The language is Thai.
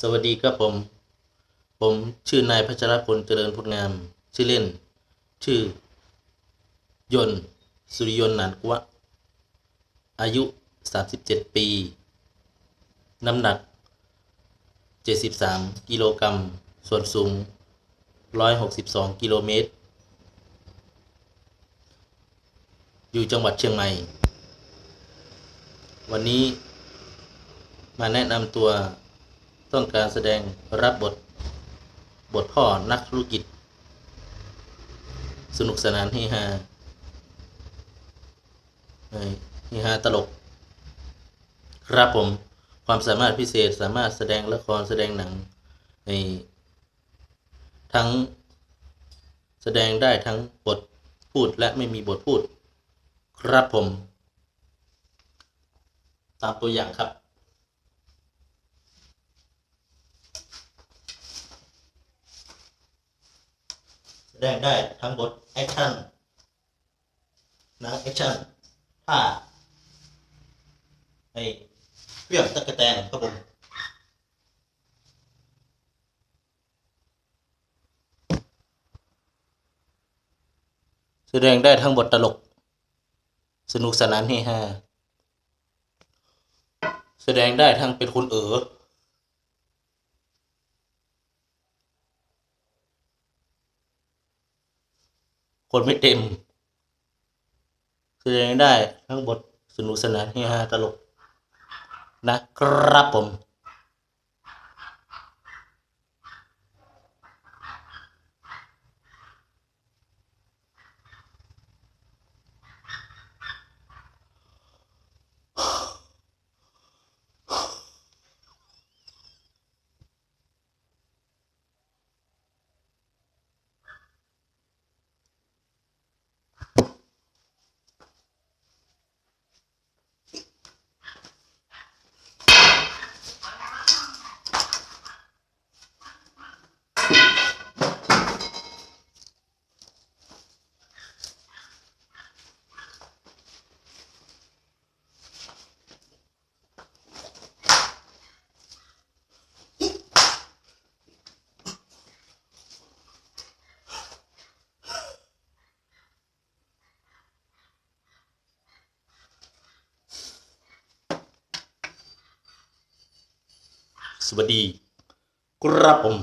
สวัสดีครับผม ผมชื่อนายพัชรพลเจริญพุทธงาม ชื่อเล่น ชื่อ ยนสุริยนต์หนานกัวอายุ 37 ปี น้ำหนัก 73 กิโลกรัม ส่วนสูง 162 กิโลเมตร อยู่จังหวัดเชียงใหม่ วันนี้มาแนะนำตัว ต้องการแสดงรับบท บทพ่อนักธุรกิจ สนุกสนานเฮฮาเฮฮาตลก ครับผมความสามารถพิเศษสามารถแสดงละครแสดงหนังในทั้งแสดงได้ทั้งบทพูดและไม่มีบทพูด ครับผม ตามตัวอย่างครับ ดงได้ทั้งบทแอคชั่นนังแอคชั่นผ้าไอ้เครื่องตะกะแตนครับผมแสดงได้ทั้งบทตลก สนุกสนานเฮฮาแสดงได้ทั้งเป็นคนเอ๋อ คนไม่เต็มแสดงได้ทั้งบทสนุกสนานเฮฮาตลกนะครับผม สวัสดี ครับผม